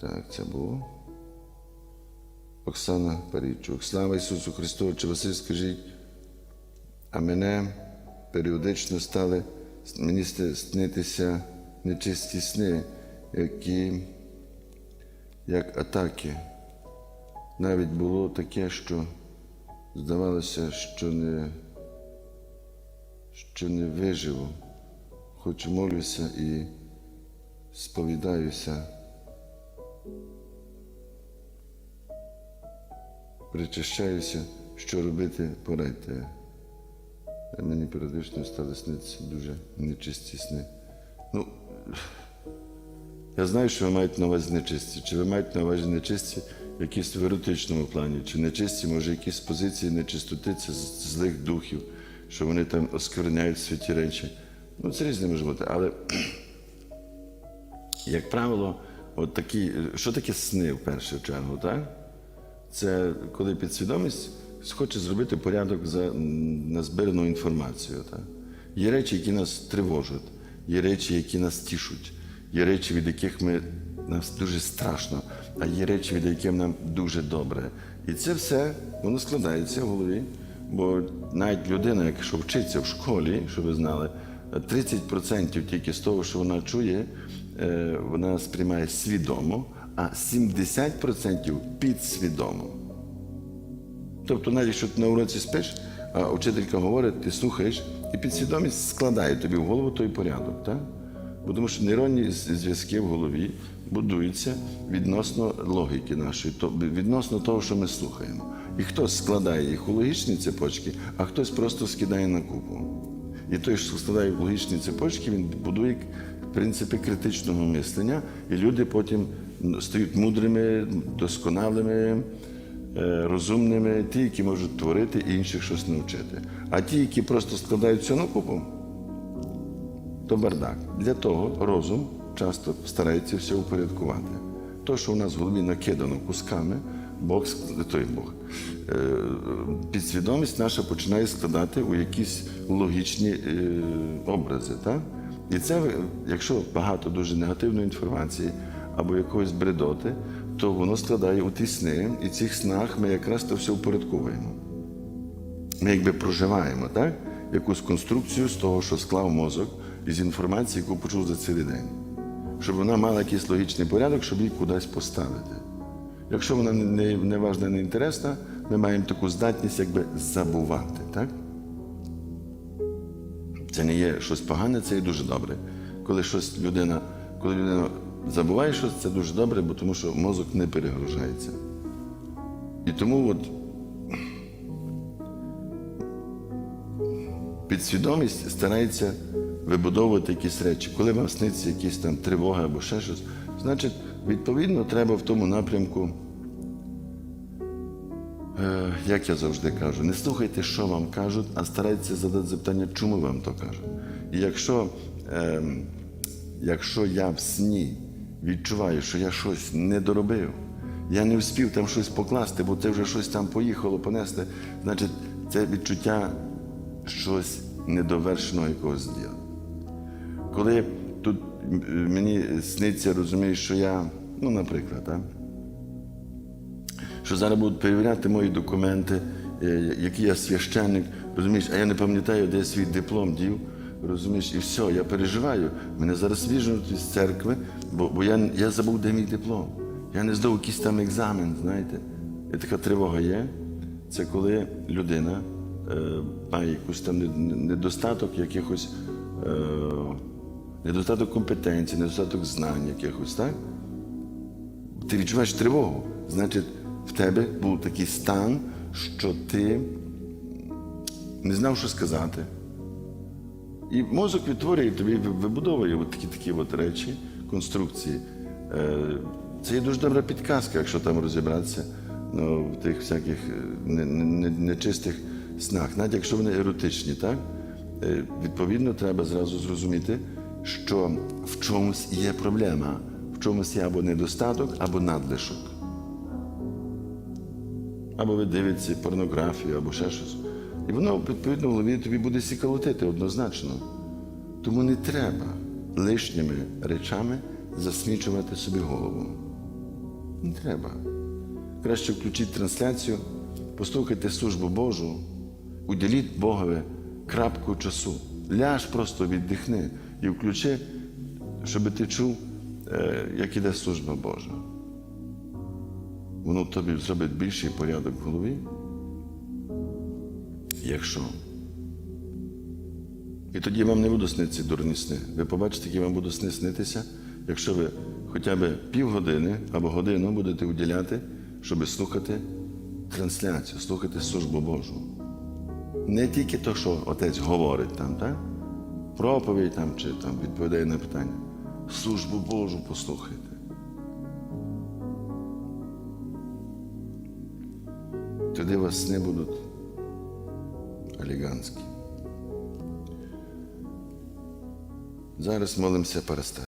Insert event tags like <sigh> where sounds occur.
Так, це було. Оксана Парійчук. Слава Ісусу Христу! Чи Василь, скажіть, а мене періодично стали мені снитися нечисті сни, які як атаки. Навіть було таке, що здавалося, що не, що не виживу, хоч молюся і сповідаюся. Причащаюся, що робити, порадьте. Мені періодично стали снитися дуже нечисті сни. Ну, я знаю, що ви маєте на увазі нечисті. Чи ви маєте на увазі нечисті якісь в еротичному плані, чи нечисті, може, якісь позиції нечистоти, це злих духів, що вони там оскверняють святі речі. Ну, це різне може бути. Але, <clears throat> як правило, от такі, що таке сни в першу чергу, так? Це коли підсвідомість хоче зробити порядок за назбирану інформацію. Так? Є речі, які нас тривожать, є речі, які нас тішуть, є речі, від яких ми, нас дуже страшно, а є речі, від яких нам дуже добре. І це все воно складається в голові. Бо навіть людина, якщо вчиться в школі, щоб ви знали, 30% тільки з того, що вона чує, е, вона сприймає свідомо, а 70% підсвідомо. Тобто, навіть якщо ти на уроці спиш, а учителька говорить, ти слухаєш, і підсвідомість складає тобі в голову той порядок. Так? Бо тому що нейронні зв'язки в голові будуються відносно логіки нашої, відносно того, що ми слухаємо. І хтось складає їх у логічні цепочки, а хтось просто скидає на купу. І той, що складає в логічні цепочки, він будує принципи критичного мислення, і люди потім стають мудрими, досконалими, е, розумними, ті, які можуть творити і інших щось навчити. А ті, які просто складають все на купу, то бардак. Для того розум часто старається все упорядкувати. То, що у нас в голові накидано кусками, Бог той Бог. е, Підсвідомість наша починає складати у якісь логічні е, образи. Так? І це, якщо багато дуже негативної інформації або якоїсь бредоти, то воно складає у ті сни, і в цих снах ми якраз то все упорядковуємо. Ми якби проживаємо так? якусь конструкцію з того, що склав мозок із інформації, яку почув за цілий день. Щоб вона мала якийсь логічний порядок, щоб її кудись поставити. Якщо вона не, не важна, не інтересна, ми маємо таку здатність якби забувати. Так? Це не є щось погане, це є дуже добре. Коли щось людина, коли людина забуває щось, це дуже добре, бо тому що мозок не перегружається. І тому от підсвідомість старається вибудовувати якісь речі. Коли вам сниться якісь там тривоги або ще щось, значить, відповідно, треба в тому напрямку, як я завжди кажу, не слухайте, що вам кажуть, а старайтеся задати запитання, чому вам то кажуть. І якщо, е, якщо я в сні відчуваю, що я щось не доробив, я не встиг там щось покласти, бо це вже щось там поїхало, понести, значить, це відчуття щось недовершеного якогось діла. Коли тут мені сниться, розумієш, що я, ну, наприклад, так, що зараз будуть перевіряти мої документи, е, який я священник, розумієш, а я не пам'ятаю, де я свій диплом дів, розумієш, і все, я переживаю. Мене зараз віжнуть з церкви, бо, бо я, я забув, де мій диплом. Я не здав якийсь там екзамен, знаєте. І така тривога є. Це коли людина е, має якийсь там недостаток якихось, е, недостаток компетенцій, недостаток знань якихось, так? ти відчуваєш тривогу. Значить, тебе був такий стан, що ти не знав, що сказати. І мозок відтворює тобі, вибудовує такі такі от речі, конструкції. Е, Це є дуже добра підказка, якщо там розібратися ну, в тих всяких е, не- не- не- нечистих снах, навіть якщо вони еротичні, так? Е, Відповідно, треба зразу зрозуміти, що в чомусь є проблема, в чомусь є або недостаток, або надлишок. Або ви дивитеся порнографію, або ще щось. І воно, відповідно, в голові тобі буде сіколотити однозначно. Тому не треба лишніми речами засмічувати собі голову. Не треба. Краще включіть трансляцію, послухайте службу Божу, уділіть Богові крапку часу. Ляж просто віддихни і включи, щоб ти чув, е, як іде служба Божа. Воно тобі зробить більший порядок в голові. Якщо. І тоді вам не будуть снитися дурні сни. Ви побачите, які вам будуть сни снитися, якщо ви хоча б півгодини або годину будете уділяти, щоб слухати трансляцію, слухати службу Божу. Не тільки то, що отець говорить там, так? проповідь там чи там відповідає на питання. Службу Божу послухайте. Тоді у вас сни будуть аліганські, Зараз молимося перестати.